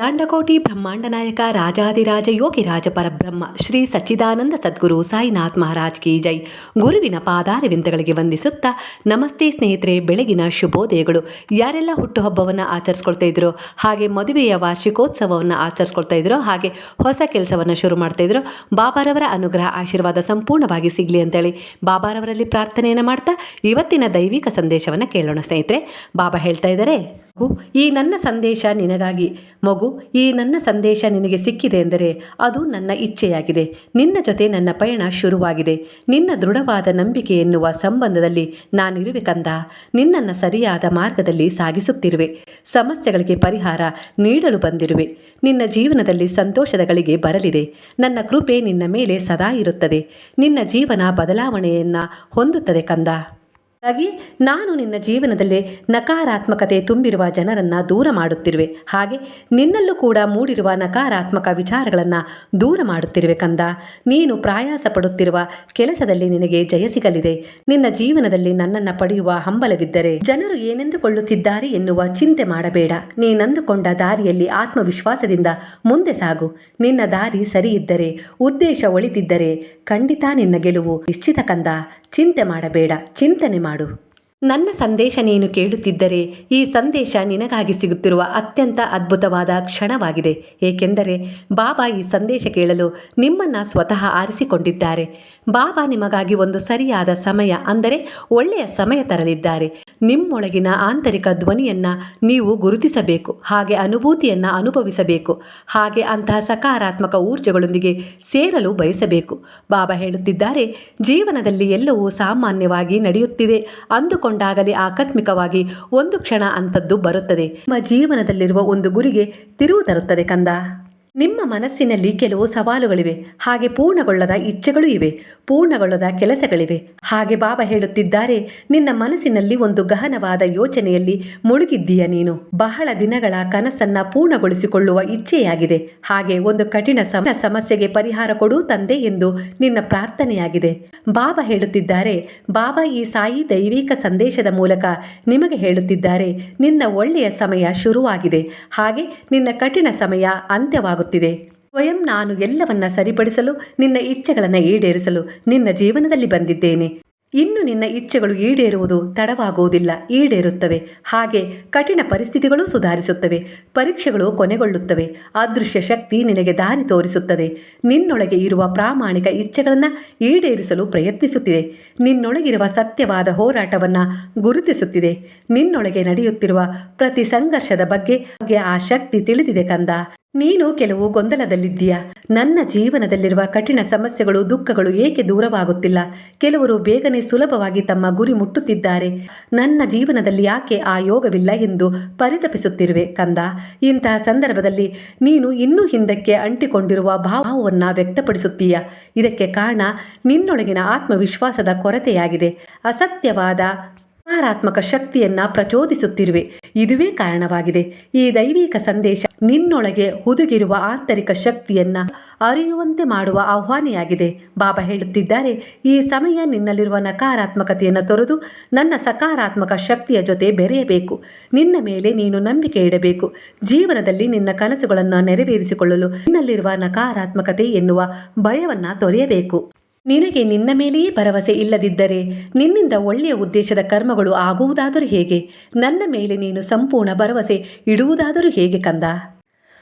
ಲಾಂಡಕೋಟಿ ಬ್ರಹ್ಮಾಂಡ ನಾಯಕ ರಾಜಾದಿರಾಜ ಯೋಗಿ ರಾಜ ಪರಬ್ರಹ್ಮ ಶ್ರೀ ಸಚ್ಚಿದಾನಂದ ಸದ್ಗುರು ಸಾಯಿನಾಥ್ ಮಹಾರಾಜ್ ಕಿ ಜೈ. ಗುರುವಿನ ಪಾದಾರವಿಂದಗಳಿಗೆ ವಂದಿಸುತ್ತಾ ನಮಸ್ತೆ ಸ್ನೇಹಿತರೆ, ಬೆಳಗಿನ ಶುಭೋದಯಗಳು. ಯಾರೆಲ್ಲ ಹುಟ್ಟುಹಬ್ಬವನ್ನು ಆಚರಿಸ್ಕೊಳ್ತಾ ಇದ್ರು, ಹಾಗೆ ಮದುವೆಯ ವಾರ್ಷಿಕೋತ್ಸವವನ್ನು ಆಚರಿಸ್ಕೊಳ್ತಾ ಇದ್ರು, ಹಾಗೆ ಹೊಸ ಕೆಲಸವನ್ನು ಶುರು ಮಾಡ್ತಾ ಇದ್ರು, ಬಾಬಾರವರ ಅನುಗ್ರಹ ಆಶೀರ್ವಾದ ಸಂಪೂರ್ಣವಾಗಿ ಸಿಗಲಿ ಅಂತೇಳಿ ಬಾಬಾರವರಲ್ಲಿ ಪ್ರಾರ್ಥನೆಯನ್ನು ಮಾಡ್ತಾ ಇವತ್ತಿನ ದೈವಿಕ ಸಂದೇಶವನ್ನು ಕೇಳೋಣ ಸ್ನೇಹಿತರೆ. ಬಾಬಾ ಹೇಳ್ತಾ ಇದ್ದಾರೆ ಈ ನನ್ನ ಸಂದೇಶ ನಿನಗಾಗಿ. ಮಗು, ಈ ನನ್ನ ಸಂದೇಶ ನಿನಗೆ ಸಿಕ್ಕಿದೆ ಎಂದರೆ ಅದು ನನ್ನ ಇಚ್ಛೆಯಾಗಿದೆ. ನಿನ್ನ ಜೊತೆ ನನ್ನ ಪಯಣ ಶುರುವಾಗಿದೆ. ನಿನ್ನ ದೃಢವಾದ ನಂಬಿಕೆ ಎನ್ನುವ ಸಂಬಂಧದಲ್ಲಿ ನಾನಿರುವೆ ಕಂದ ನಿನ್ನನ್ನು ಸರಿಯಾದ ಮಾರ್ಗದಲ್ಲಿ ಸಾಗಿಸುತ್ತಿರುವೆ. ಸಮಸ್ಯೆಗಳಿಗೆ ಪರಿಹಾರ ನೀಡಲು ಬಂದಿರುವೆ. ನಿನ್ನ ಜೀವನದಲ್ಲಿ ಸಂತೋಷದ ಗಳಿಗೆ ಬರಲಿದೆ. ನನ್ನ ಕೃಪೆ ನಿನ್ನ ಮೇಲೆ ಸದಾ ಇರುತ್ತದೆ. ನಿನ್ನ ಜೀವನ ಬದಲಾವಣೆಯನ್ನು ಹೊಂದುತ್ತದೆ ಕಂದ. ಹಾಗಾಗಿ ನಾನು ನಿನ್ನ ಜೀವನದಲ್ಲಿ ನಕಾರಾತ್ಮಕತೆ ತುಂಬಿರುವ ಜನರನ್ನು ದೂರ ಮಾಡುತ್ತಿರುವೆ. ಹಾಗೆ ನಿನ್ನಲ್ಲೂ ಕೂಡ ಮೂಡಿರುವ ನಕಾರಾತ್ಮಕ ವಿಚಾರಗಳನ್ನು ದೂರ ಮಾಡುತ್ತಿರುವೆ ಕಂದ. ನೀನು ಪ್ರಯಾಸ ಪಡುತ್ತಿರುವ ಕೆಲಸದಲ್ಲಿ ನಿನಗೆ ಜಯ ಸಿಗಲಿದೆ. ನಿನ್ನ ಜೀವನದಲ್ಲಿ ನನ್ನನ್ನು ಪಡೆಯುವ ಹಂಬಲವಿದ್ದರೆ ಜನರು ಏನೆಂದುಕೊಳ್ಳುತ್ತಿದ್ದಾರೆ ಎನ್ನುವ ಚಿಂತೆ ಮಾಡಬೇಡ. ನೀನಂದುಕೊಂಡ ದಾರಿಯಲ್ಲಿ ಆತ್ಮವಿಶ್ವಾಸದಿಂದ ಮುಂದೆ ಸಾಗು. ನಿನ್ನ ದಾರಿ ಸರಿ ಇದ್ದರೆ ಉದ್ದೇಶ ಒಳಿತಿದ್ದರೆ ಖಂಡಿತ ನಿನ್ನ ಗೆಲುವು ನಿಶ್ಚಿತ ಕಂದ. ಚಿಂತೆ ಮಾಡಬೇಡ. ಚಿಂತನೆ ಮಾಡು ನನ್ನ ಸಂದೇಶ ನೀನು ಕೇಳುತ್ತಿದ್ದರೆ ಈ ಸಂದೇಶ ನಿನಗಾಗಿ ಸಿಗುತ್ತಿರುವ ಅತ್ಯಂತ ಅದ್ಭುತವಾದ ಕ್ಷಣವಾಗಿದೆ. ಏಕೆಂದರೆ ಬಾಬಾ ಈ ಸಂದೇಶ ಕೇಳಲು ನಿಮ್ಮನ್ನು ಸ್ವತಃ ಆರಿಸಿಕೊಂಡಿದ್ದಾರೆ. ಬಾಬಾ ನಿಮಗಾಗಿ ಒಂದು ಸರಿಯಾದ ಸಮಯ ಅಂದರೆ ಒಳ್ಳೆಯ ಸಮಯ ತರಲಿದ್ದಾರೆ. ನಿಮ್ಮೊಳಗಿನ ಆಂತರಿಕ ಧ್ವನಿಯನ್ನು ನೀವು ಗುರುತಿಸಬೇಕು. ಹಾಗೆ ಅನುಭೂತಿಯನ್ನು ಅನುಭವಿಸಬೇಕು. ಹಾಗೆ ಅಂತಹ ಸಕಾರಾತ್ಮಕ ಊರ್ಜೆಗಳೊಂದಿಗೆ ಸೇರಲು ಬಯಸಬೇಕು. ಬಾಬಾ ಹೇಳುತ್ತಿದ್ದಾರೆ, ಜೀವನದಲ್ಲಿ ಎಲ್ಲವೂ ಸಾಮಾನ್ಯವಾಗಿ ನಡೆಯುತ್ತಿದೆ ಅಂದುಕೊಂಡಾಗಲೇ ಆಕಸ್ಮಿಕವಾಗಿ ಒಂದು ಕ್ಷಣ ಅಂಥದ್ದು ಬರುತ್ತದೆ. ನಿಮ್ಮ ಜೀವನದಲ್ಲಿರುವ ಒಂದು ಗುರಿಗೆ ತಿರುವು ತರುತ್ತದೆ ಕಂದ. ನಿಮ್ಮ ಮನಸ್ಸಿನಲ್ಲಿ ಕೆಲವು ಸವಾಲುಗಳಿವೆ. ಹಾಗೆ ಪೂರ್ಣಗೊಳ್ಳದ ಇಚ್ಛೆಗಳು ಇವೆ. ಪೂರ್ಣಗೊಳ್ಳದ ಕೆಲಸಗಳಿವೆ. ಹಾಗೆ ಬಾಬಾ ಹೇಳುತ್ತಿದ್ದಾರೆ, ನಿನ್ನ ಮನಸ್ಸಿನಲ್ಲಿ ಒಂದು ಗಹನವಾದ ಯೋಚನೆಯಲ್ಲಿ ಮುಳುಗಿದ್ದೀಯ ನೀನು. ಬಹಳ ದಿನಗಳ ಕನಸನ್ನ ಪೂರ್ಣಗೊಳಿಸಿಕೊಳ್ಳುವ ಇಚ್ಛೆಯಾಗಿದೆ. ಹಾಗೆ ಒಂದು ಕಠಿಣ ಸಮ ಸಮಸ್ಯೆಗೆ ಪರಿಹಾರ ಕೊಡು ತಂದೆ ಎಂದು ನಿನ್ನ ಪ್ರಾರ್ಥನೆಯಾಗಿದೆ. ಬಾಬಾ ಹೇಳುತ್ತಿದ್ದಾರೆ, ಬಾಬಾ, ಈ ಸಾಯಿ ದೈವಿಕ ಸಂದೇಶದ ಮೂಲಕ ನಿಮಗೆ ಹೇಳುತ್ತಿದ್ದಾರೆ. ನಿನ್ನ ಒಳ್ಳೆಯ ಸಮಯ ಶುರುವಾಗಿದೆ. ಹಾಗೆ ನಿನ್ನ ಕಠಿಣ ಸಮಯ ಅಂತ್ಯವಾಗುತ್ತಿದೆ. ಸ್ವಯಂ ನಾನು ಎಲ್ಲವನ್ನ ಸರಿಪಡಿಸಲು, ನಿನ್ನ ಇಚ್ಛೆಗಳನ್ನು ಈಡೇರಿಸಲು ನಿನ್ನ ಜೀವನದಲ್ಲಿ ಬಂದಿದ್ದೇನೆ. ಇನ್ನು ನಿನ್ನ ಇಚ್ಛೆಗಳು ಈಡೇರುವುದು ತಡವಾಗುವುದಿಲ್ಲ, ಈಡೇರುತ್ತವೆ. ಹಾಗೆ ಕಠಿಣ ಪರಿಸ್ಥಿತಿಗಳು ಸುಧಾರಿಸುತ್ತವೆ, ಪರೀಕ್ಷೆಗಳು ಕೊನೆಗೊಳ್ಳುತ್ತವೆ, ಅದೃಶ್ಯ ಶಕ್ತಿ ನಿನಗೆ ದಾರಿ ತೋರಿಸುತ್ತದೆ. ನಿನ್ನೊಳಗೆ ಇರುವ ಪ್ರಾಮಾಣಿಕ ಇಚ್ಛೆಗಳನ್ನು ಈಡೇರಿಸಲು ಪ್ರಯತ್ನಿಸುತ್ತಿದೆ. ನಿನ್ನೊಳಗಿರುವ ಸತ್ಯವಾದ ಹೋರಾಟವನ್ನು ಗುರುತಿಸುತ್ತಿದೆ. ನಿನ್ನೊಳಗೆ ನಡೆಯುತ್ತಿರುವ ಪ್ರತಿ ಸಂಘರ್ಷದ ಬಗ್ಗೆ ಆ ಶಕ್ತಿ ತಿಳಿದಿದೆ ಕಂದ. ನೀನು ಕೆಲವು ಗೊಂದಲದಲ್ಲಿದ್ದೀಯ? ನನ್ನ ಜೀವನದಲ್ಲಿರುವ ಕಠಿಣ ಸಮಸ್ಯೆಗಳು, ದುಃಖಗಳು ಏಕೆ ದೂರವಾಗುತ್ತಿಲ್ಲ? ಕೆಲವರು ಬೇಗನೆ ಸುಲಭವಾಗಿ ತಮ್ಮ ಗುರಿ ಮುಟ್ಟುತ್ತಿದ್ದಾರೆ. ನನ್ನ ಜೀವನದಲ್ಲಿ ಯಾಕೆ ಆ ಯೋಗವಿಲ್ಲ ಎಂದು ಪರಿತಪಿಸುತ್ತಿರುವೆ ಕಂದ. ಇಂತಹ ಸಂದರ್ಭದಲ್ಲಿ ನೀನು ಇನ್ನೂ ಹಿಂದಕ್ಕೆ ಅಂಟಿಕೊಂಡಿರುವ ಭಾವವನ್ನು ವ್ಯಕ್ತಪಡಿಸುತ್ತೀಯ? ಇದಕ್ಕೆ ಕಾರಣ ನಿನ್ನೊಳಗಿನ ಆತ್ಮವಿಶ್ವಾಸದ ಕೊರತೆಯಾಗಿದೆ. ಅಸತ್ಯವಾದ ಸಕಾರಾತ್ಮಕ ಶಕ್ತಿಯನ್ನ ಪ್ರಚೋದಿಸುತ್ತಿರುವೆ. ಇದುವೇ ಕಾರಣವಾಗಿದೆ. ಈ ದೈವಿಕ ಸಂದೇಶ ನಿನ್ನೊಳಗೆ ಹುದುಗಿರುವ ಆಂತರಿಕ ಶಕ್ತಿಯನ್ನ ಅರಿಯುವಂತೆ ಮಾಡುವ ಆಹ್ವಾನಿಯಾಗಿದೆ. ಬಾಬಾ ಹೇಳುತ್ತಿದ್ದಾರೆ, ಈ ಸಮಯ ನಿನ್ನಲ್ಲಿರುವ ನಕಾರಾತ್ಮಕತೆಯನ್ನು ತೊರೆದು ನನ್ನ ಸಕಾರಾತ್ಮಕ ಶಕ್ತಿಯ ಜೊತೆ ಬೆರೆಯಬೇಕು. ನಿನ್ನ ಮೇಲೆ ನೀನು ನಂಬಿಕೆ ಇಡಬೇಕು. ಜೀವನದಲ್ಲಿ ನಿನ್ನ ಕನಸುಗಳನ್ನು ನೆರವೇರಿಸಿಕೊಳ್ಳಲು ನಿನ್ನಲ್ಲಿರುವ ನಕಾರಾತ್ಮಕತೆ ಎನ್ನುವ ಭಯವನ್ನ ತೊರೆಯಬೇಕು. ನಿನಗೆ ನಿನ್ನ ಮೇಲೆಯೇ ಭರವಸೆ ಇಲ್ಲದಿದ್ದರೆ ನಿನ್ನಿಂದ ಒಳ್ಳೆಯ ಉದ್ದೇಶದ ಕರ್ಮಗಳು ಆಗುವುದಾದರೂ ಹೇಗೆ? ನನ್ನ ಮೇಲೆ ನೀನು ಸಂಪೂರ್ಣ ಭರವಸೆ ಇಡುವುದಾದರೂ ಹೇಗೆ ಕಂದ?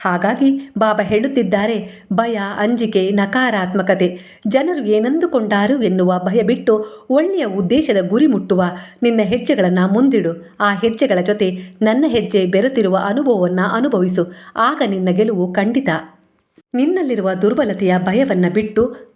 ಹಾಗಾಗಿ ಬಾಬಾ ಹೇಳುತ್ತಿದ್ದಾರೆ, ಭಯ, ಅಂಜಿಕೆ, ನಕಾರಾತ್ಮಕತೆ, ಜನರು ಏನಂದುಕೊಂಡಾರು ಎನ್ನುವ ಭಯ ಬಿಟ್ಟು ಒಳ್ಳೆಯ ಉದ್ದೇಶದ ಗುರಿ ಮುಟ್ಟುವ ನಿನ್ನ ಹೆಜ್ಜೆಗಳನ್ನು ಮುಂದಿಡು. ಆ ಹೆಜ್ಜೆಗಳ ಜೊತೆ ನನ್ನ ಹೆಜ್ಜೆ ಬೆರೆತಿರುವ ಅನುಭವವನ್ನು ಅನುಭವಿಸು. ಆಗ ನಿನ್ನ ಗೆಲುವು ಖಂಡಿತ ನಿನ್ನಲ್ಲಿರುವ ದುರ್ಬಲತೆಯ ಭಯವನ್ನು ಬಿಟ್ಟು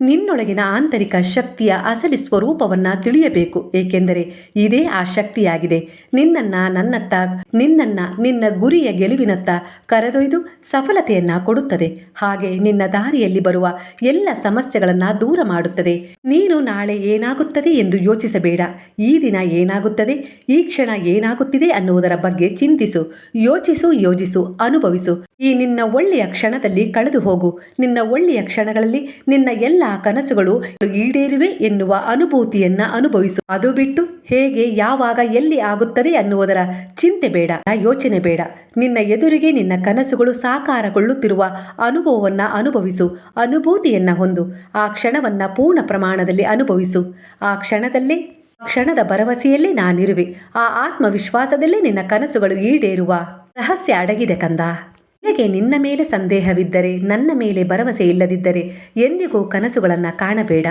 ನಿನ್ನೊಳಗಿನ ಆಂತರಿಕ ಶಕ್ತಿಯ ಅಸಲಿ ಸ್ವರೂಪವನ್ನು ತಿಳಿಯಬೇಕು, ಏಕೆಂದರೆ ಇದೇ ಆ ಶಕ್ತಿಯಾಗಿದೆ. ನಿನ್ನನ್ನ ನನ್ನತ್ತ, ನಿನ್ನನ್ನ ನಿನ್ನ ಗುರಿಯ ಗೆಲುವಿನತ್ತ ಕರೆದೊಯ್ದು ಸಫಲತೆಯನ್ನ ಕೊಡುತ್ತದೆ. ಹಾಗೆ ನಿನ್ನ ದಾರಿಯಲ್ಲಿ ಬರುವ ಎಲ್ಲ ಸಮಸ್ಯೆಗಳನ್ನು ದೂರ ಮಾಡುತ್ತದೆ. ನೀನು ನಾಳೆ ಏನಾಗುತ್ತದೆ ಎಂದು ಯೋಚಿಸಬೇಡ. ಈ ದಿನ ಏನಾಗುತ್ತದೆ, ಈ ಕ್ಷಣ ಏನಾಗುತ್ತಿದೆ ಅನ್ನುವುದರ ಬಗ್ಗೆ ಚಿಂತಿಸು, ಯೋಚಿಸು, ಯೋಜಿಸು, ಅನುಭವಿಸು. ಈ ನಿನ್ನ ಒಳ್ಳೆಯ ಕ್ಷಣದಲ್ಲಿ ಕಳೆದು ಹೋಗು ನಿನ್ನ ಒಳ್ಳೆಯ ಕ್ಷಣಗಳಲ್ಲಿ ನಿನ್ನ ಎಲ್ಲ ಕನಸುಗಳು ಈಡೇರಿವೆ ಎನ್ನುವ ಅನುಭೂತಿಯನ್ನ ಅನುಭವಿಸು. ಅದು ಬಿಟ್ಟು ಹೇಗೆ ಯಾವಾಗ ಎಲ್ಲಿ ಆಗುತ್ತದೆ ಅನ್ನುವುದರ ಚಿಂತೆ ಬೇಡ ಯೋಚನೆ ಬೇಡ. ನಿನ್ನ ಎದುರಿಗೆ ನಿನ್ನ ಕನಸುಗಳು ಸಾಕಾರಗೊಳ್ಳುತ್ತಿರುವ ಅನುಭವವನ್ನ ಅನುಭವಿಸು, ಅನುಭೂತಿಯನ್ನ ಹೊಂದು, ಆ ಕ್ಷಣವನ್ನ ಪೂರ್ಣ ಪ್ರಮಾಣದಲ್ಲಿ ಅನುಭವಿಸು. ಆ ಕ್ಷಣದಲ್ಲೇ ಕ್ಷಣದ ಭರವಸೆಯಲ್ಲೇ ನಾನಿರುವೆ. ಆ ಆತ್ಮವಿಶ್ವಾಸದಲ್ಲೇ ನಿನ್ನ ಕನಸುಗಳು ಈಡೇರುವ. ರಹಸ್ಯ ಅಡಗಿದೆ ಕಂದ. ನಿನಗೆ ನಿನ್ನ ಮೇಲೆ ಸಂದೇಹವಿದ್ದರೆ, ನನ್ನ ಮೇಲೆ ಭರವಸೆ ಇಲ್ಲದಿದ್ದರೆ ಎಂದಿಗೂ ಕನಸುಗಳನ್ನು ಕಾಣಬೇಡ.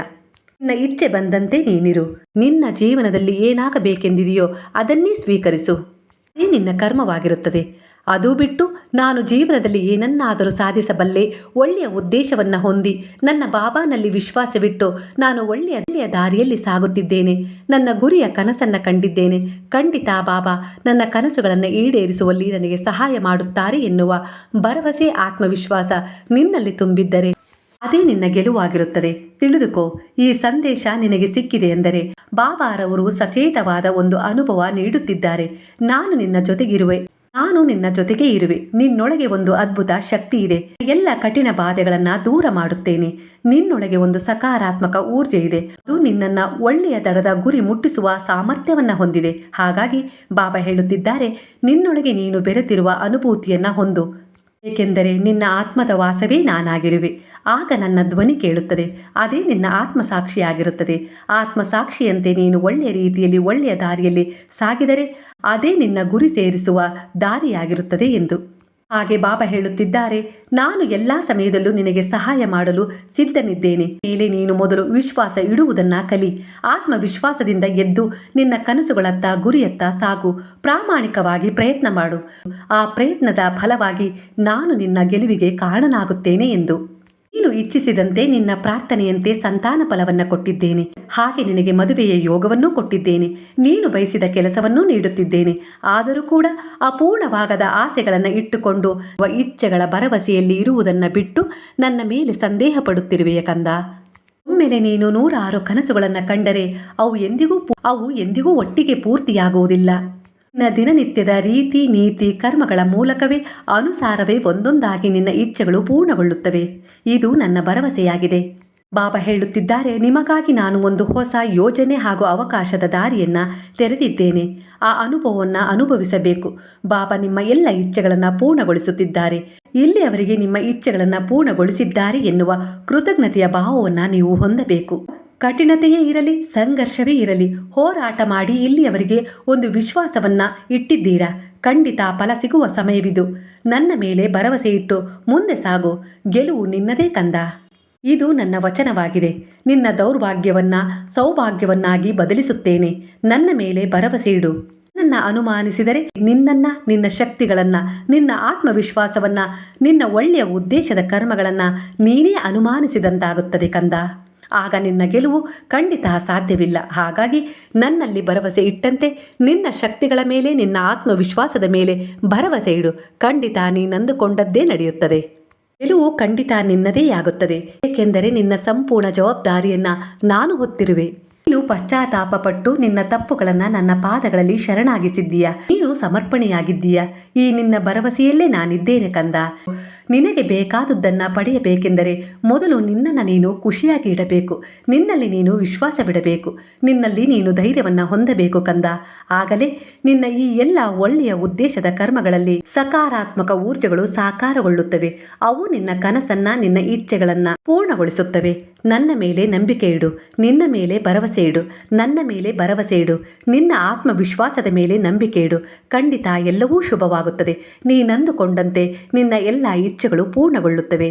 ನಿನ್ನ ಇಚ್ಛೆ ಬಂದಂತೆ ನೀನಿರು. ನಿನ್ನ ಜೀವನದಲ್ಲಿ ಏನಾಗಬೇಕೆಂದಿದೆಯೋ ಅದನ್ನೇ ಸ್ವೀಕರಿಸು. ಅದೇ ನಿನ್ನ ಕರ್ಮವಾಗಿರುತ್ತದೆ. ಅದು ಬಿಟ್ಟು ನಾನು ಜೀವನದಲ್ಲಿ ಏನನ್ನಾದರೂ ಸಾಧಿಸಬಲ್ಲೆ, ಒಳ್ಳೆಯ ಉದ್ದೇಶವನ್ನು ಹೊಂದಿ, ನನ್ನ ಬಾಬಾನಲ್ಲಿ ವಿಶ್ವಾಸವಿಟ್ಟು ನಾನು ಒಳ್ಳೆಯ ದಾರಿಯಲ್ಲಿ ಸಾಗುತ್ತಿದ್ದೇನೆ. ನನ್ನ ಗುರಿಯ ಕನಸನ್ನು ಕಂಡಿದ್ದೇನೆ. ಖಂಡಿತ ಬಾಬಾ, ನನ್ನ ಕನಸುಗಳನ್ನು ಈಡೇರಿಸುವಲ್ಲಿ ನನಗೆ ಸಹಾಯ ಮಾಡುತ್ತಾರೆ ಎನ್ನುವ ಭರವಸೆ, ಆತ್ಮವಿಶ್ವಾಸ ನಿನ್ನಲ್ಲಿ ತುಂಬಿದ್ದರೆ ಅದೇ ನಿನ್ನ ಗೆಲುವಾಗಿರುತ್ತದೆ. ತಿಳಿದುಕೋ, ಈ ಸಂದೇಶ ನಿನಗೆ ಸಿಕ್ಕಿದೆ ಎಂದರೆ ಬಾಬಾರವರು ಸಚೇತವಾದ ಒಂದು ಅನುಭವ ನೀಡುತ್ತಿದ್ದಾರೆ. ನಾನು ನಿನ್ನ ಜೊತೆಗಿರುವೆ. ನಾನು ನಿನ್ನ ಜೊತೆಗೆ ಇರುವೆ. ನಿನ್ನೊಳಗೆ ಒಂದು ಅದ್ಭುತ ಶಕ್ತಿ ಇದೆ. ಎಲ್ಲ ಕಠಿಣ ಬಾಧೆಗಳನ್ನ ದೂರ ಮಾಡುತ್ತೇನೆ. ನಿನ್ನೊಳಗೆ ಒಂದು ಸಕಾರಾತ್ಮಕ ಊರ್ಜೆ ಇದೆ. ಅದು ನಿನ್ನನ್ನ ಒಳ್ಳೆಯ ದಡದ ಗುರಿ ಮುಟ್ಟಿಸುವ ಸಾಮರ್ಥ್ಯವನ್ನ ಹೊಂದಿದೆ. ಹಾಗಾಗಿ ಬಾಬಾ ಹೇಳುತ್ತಿದ್ದಾರೆ, ನಿನ್ನೊಳಗೆ ನೀನು ಬೆರೆತಿರುವ ಅನುಭೂತಿಯನ್ನ ಹೊಂದು. ಏಕೆಂದರೆ ನಿನ್ನ ಆತ್ಮದ ವಾಸವೇ ನಾನಾಗಿರುವೆ. ಆಗ ನನ್ನ ಧ್ವನಿ ಕೇಳುತ್ತದೆ. ಅದೇ ನಿನ್ನ ಆತ್ಮಸಾಕ್ಷಿಯಾಗಿರುತ್ತದೆ. ಆತ್ಮಸಾಕ್ಷಿಯಂತೆ ನೀನು ಒಳ್ಳೆಯ ರೀತಿಯಲ್ಲಿ ಒಳ್ಳೆಯ ದಾರಿಯಲ್ಲಿ ಸಾಗಿದರೆ ಅದೇ ನಿನ್ನ ಗುರಿ ಸೇರಿಸುವ ದಾರಿಯಾಗಿರುತ್ತದೆ ಎಂದು. ಹಾಗೆ ಬಾಬಾ ಹೇಳುತ್ತಿದ್ದಾರೆ, ನಾನು ಎಲ್ಲಾ ಸಮಯದಲ್ಲೂ ನಿನಗೆ ಸಹಾಯ ಮಾಡಲು ಸಿದ್ಧನಿದ್ದೇನೆ. ಮೇಲೆ ನೀನು ಮೊದಲು ವಿಶ್ವಾಸ ಇಡುವುದನ್ನ ಕಲಿ. ಆತ್ಮವಿಶ್ವಾಸದಿಂದ ಎದ್ದು ನಿನ್ನ ಕನಸುಗಳತ್ತ ಗುರಿಯತ್ತ ಸಾಗು. ಪ್ರಾಮಾಣಿಕವಾಗಿ ಪ್ರಯತ್ನ ಮಾಡು. ಆ ಪ್ರಯತ್ನದ ಫಲವಾಗಿ ನಾನು ನಿನ್ನ ಗೆಲುವಿಗೆ ಕಾರಣನಾಗುತ್ತೇನೆ ಎಂದು. ನೀನು ಇಚ್ಛಿಸಿದಂತೆ ನಿನ್ನ ಪ್ರಾರ್ಥನೆಯಂತೆ ಸಂತಾನ ಫಲವನ್ನು ಕೊಟ್ಟಿದ್ದೇನೆ. ಹಾಗೆ ನಿನಗೆ ಮದುವೆಯ ಯೋಗವನ್ನೂ ಕೊಟ್ಟಿದ್ದೇನೆ. ನೀನು ಬಯಸಿದ ಕೆಲಸವನ್ನೂ ನೀಡುತ್ತಿದ್ದೇನೆ. ಆದರೂ ಕೂಡ ಅಪೂರ್ಣವಾಗದ ಆಸೆಗಳನ್ನು ಇಟ್ಟುಕೊಂಡು ಇಚ್ಛೆಗಳ ಭರವಸೆಯಲ್ಲಿ ಇರುವುದನ್ನು ಬಿಟ್ಟು ನನ್ನ ಮೇಲೆ ಸಂದೇಹ ಪಡುತ್ತಿರುವೆಯ ಕಂದ? ಒಮ್ಮೆಲೆ ನೀನು ನೂರಾರು ಕನಸುಗಳನ್ನು ಕಂಡರೆ ಅವು ಎಂದಿಗೂ ಅವು ಎಂದಿಗೂ ಒಟ್ಟಿಗೆ ಪೂರ್ತಿಯಾಗುವುದಿಲ್ಲ. ನಿನ್ನ ದಿನನಿತ್ಯದ ರೀತಿ, ನೀತಿ, ಕರ್ಮಗಳ ಮೂಲಕವೇ ಅನುಸಾರವೇ ಒಂದೊಂದಾಗಿ ನಿನ್ನ ಇಚ್ಛೆಗಳು ಪೂರ್ಣಗೊಳ್ಳುತ್ತವೆ. ಇದು ನನ್ನ ಭರವಸೆಯಾಗಿದೆ. ಬಾಬಾ ಹೇಳುತ್ತಿದ್ದಾರೆ, ನಿಮಗಾಗಿ ನಾನು ಒಂದು ಹೊಸ ಯೋಜನೆ ಹಾಗೂ ಅವಕಾಶದ ದಾರಿಯನ್ನ ತೆರೆದಿದ್ದೇನೆ. ಆ ಅನುಭವವನ್ನು ಅನುಭವಿಸಬೇಕು. ಬಾಬಾ ನಿಮ್ಮ ಎಲ್ಲ ಇಚ್ಛೆಗಳನ್ನು ಪೂರ್ಣಗೊಳಿಸುತ್ತಿದ್ದಾರೆ. ಇಲ್ಲಿ ಅವರಿಗೆ ನಿಮ್ಮ ಇಚ್ಛೆಗಳನ್ನು ಪೂರ್ಣಗೊಳಿಸಿದ್ದಾರೆ ಎನ್ನುವ ಕೃತಜ್ಞತೆಯ ಭಾವವನ್ನು ನೀವು ಹೊಂದಬೇಕು. ಕಠಿಣತೆಯೇ ಇರಲಿ, ಸಂಘರ್ಷವೇ ಇರಲಿ, ಹೋರಾಟ ಮಾಡಿ ಇಲ್ಲಿಯವರಿಗೆ ಒಂದು ವಿಶ್ವಾಸವನ್ನ ಇಟ್ಟಿದ್ದೀರಾ? ಖಂಡಿತ ಫಲ ಸಿಗುವ ಸಮಯವಿದು. ನನ್ನ ಮೇಲೆ ಭರವಸೆ ಇಟ್ಟು ಮುಂದೆ ಸಾಗು. ಗೆಲುವು ನಿನ್ನದೇ ಕಂದ. ಇದು ನನ್ನ ವಚನವಾಗಿದೆ. ನಿನ್ನ ದೌರ್ಭಾಗ್ಯವನ್ನ, ಸೌಭಾಗ್ಯವನ್ನಾಗಿ ಬದಲಿಸುತ್ತೇನೆ. ನನ್ನ ಮೇಲೆ ಭರವಸೆ ಇಡು. ನನ್ನ ಅನುಮಾನಿಸಿದರೆ ನಿನ್ನನ್ನ, ನಿನ್ನ ಶಕ್ತಿಗಳನ್ನ, ನಿನ್ನ ಆತ್ಮವಿಶ್ವಾಸವನ್ನ, ನಿನ್ನ ಒಳ್ಳೆಯ ಉದ್ದೇಶದ ಕರ್ಮಗಳನ್ನ ನೀನೇ ಅನುಮಾನಿಸಿದಂತಾಗುತ್ತದೆ ಕಂದ. ಆಗ ನಿನ್ನ ಗೆಲುವು ಖಂಡಿತ ಸಾಧ್ಯವಿಲ್ಲ. ಹಾಗಾಗಿ ನನ್ನಲ್ಲಿ ಭರವಸೆ ಇಟ್ಟಂತೆ ನಿನ್ನ ಶಕ್ತಿಗಳ ಮೇಲೆ, ನಿನ್ನ ಆತ್ಮವಿಶ್ವಾಸದ ಮೇಲೆ ಭರವಸೆ ಇಡು. ಖಂಡಿತ ನೀನಂದುಕೊಂಡದ್ದೇ ನಡೆಯುತ್ತದೆ. ಗೆಲುವು ಖಂಡಿತ ನಿನ್ನದೇ ಆಗುತ್ತದೆ. ಏಕೆಂದರೆ ನಿನ್ನ ಸಂಪೂರ್ಣ ಜವಾಬ್ದಾರಿಯನ್ನು ನಾನು ಹೊತ್ತಿರುವೆ. ನೀನು ಪಶ್ಚಾತ್ತಾಪ ಪಟ್ಟು ನಿನ್ನ ತಪ್ಪುಗಳನ್ನ ನನ್ನ ಪಾದಗಳಲ್ಲಿ ಶರಣಾಗಿಸಿದ್ದೀಯ? ನೀನು ಸಮರ್ಪಣೆಯಾಗಿದ್ದೀಯ? ಈ ನಿನ್ನ ಭರವಸೆಯಲ್ಲೇ ನಾನಿದ್ದೇನೆ ಕಂದ. ನಿನಗೆ ಬೇಕಾದುದನ್ನ ಪಡೆಯಬೇಕೆಂದರೆ ಮೊದಲು ನಿನ್ನನ್ನು ನೀನು ಖುಷಿಯಾಗಿ ಇಡಬೇಕು. ನಿನ್ನಲ್ಲಿ ನೀನು ವಿಶ್ವಾಸ ಬಿಡಬೇಕು. ನಿನ್ನಲ್ಲಿ ನೀನು ಧೈರ್ಯವನ್ನು ಹೊಂದಬೇಕು ಕಂದ. ಆಗಲೇ ನಿನ್ನ ಈ ಎಲ್ಲ ಒಳ್ಳೆಯ ಉದ್ದೇಶದ ಕರ್ಮಗಳಲ್ಲಿ ಸಕಾರಾತ್ಮಕ ಊರ್ಜೆಗಳು ಸಾಕಾರಗೊಳ್ಳುತ್ತವೆ. ಅವು ನಿನ್ನ ಕನಸನ್ನ, ನಿನ್ನ ಇಚ್ಛೆಗಳನ್ನ ಪೂರ್ಣಗೊಳಿಸುತ್ತವೆ. ನನ್ನ ಮೇಲೆ ನಂಬಿಕೆ ಇಡು. ನಿನ್ನ ಮೇಲೆ ಭರವಸೆ ಇಡು ನನ್ನ ಮೇಲೆ ಭರವಸೆ ಇಡು. ನಿನ್ನ ಆತ್ಮವಿಶ್ವಾಸದ ಮೇಲೆ ನಂಬಿಕೆ ಇಡು. ಖಂಡಿತ ಎಲ್ಲವೂ ಶುಭವಾಗುತ್ತದೆ. ನೀನಂದುಕೊಂಡಂತೆ ನಿನ್ನ ಎಲ್ಲ ಇಚ್ಛೆಗಳು ಪೂರ್ಣಗೊಳ್ಳುತ್ತವೆ.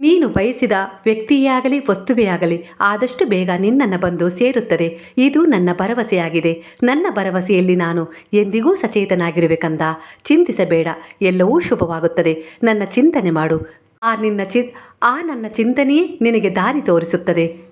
ನೀನು ಬಯಸಿದ ವ್ಯಕ್ತಿಯೇ ಆಗಲಿ ವಸ್ತುವೇ ಆಗಲಿ ಆದಷ್ಟು ಬೇಗ ನಿನ್ನನ್ನು ಬಂದು ಸೇರುತ್ತದೆ. ಇದು ನನ್ನ ಭರವಸೆಯಾಗಿದೆ. ನನ್ನ ಭರವಸೆಯಲ್ಲಿ ನಾನು ಎಂದಿಗೂ ಸಚೇತನಾಗಿರಬೇಕಂದ. ಚಿಂತಿಸಬೇಡ. ಎಲ್ಲವೂ ಶುಭವಾಗುತ್ತದೆ. ನನ್ನ ಚಿಂತನೆ ಮಾಡು. ಆ ನಿನ್ನ ಚಿ ಆ ನನ್ನ ಚಿಂತನೆಯೇ ನಿನಗೆ ದಾರಿ ತೋರಿಸುತ್ತದೆ.